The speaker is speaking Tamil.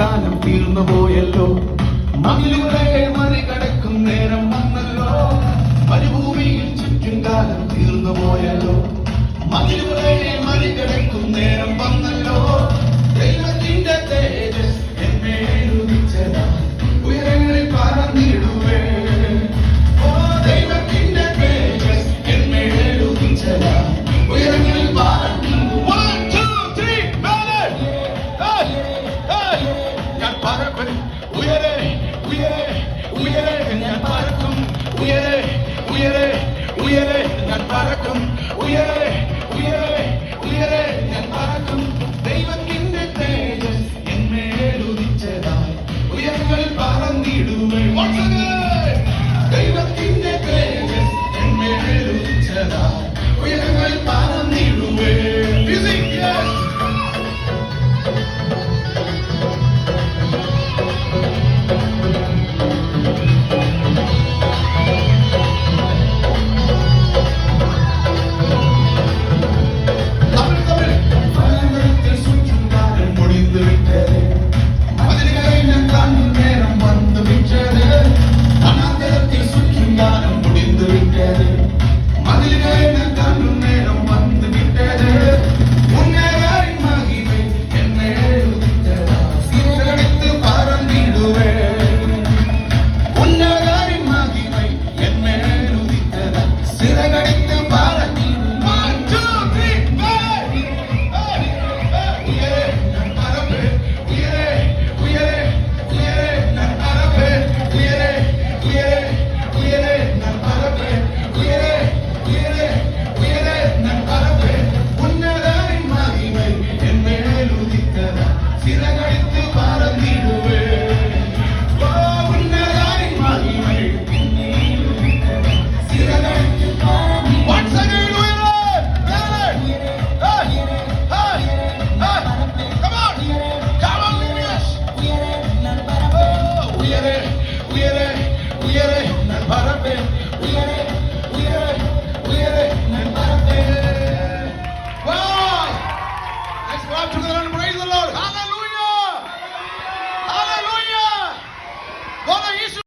കാലം തീർന്നു പോയല്ലോ മതിലുകളെ பறப்பது உயரே உயரே உயரே நான் பறக்கும் உயரே உயரே உயரே நான் பறக்கும் உயரே உயர உயர நான் பறப்பேன்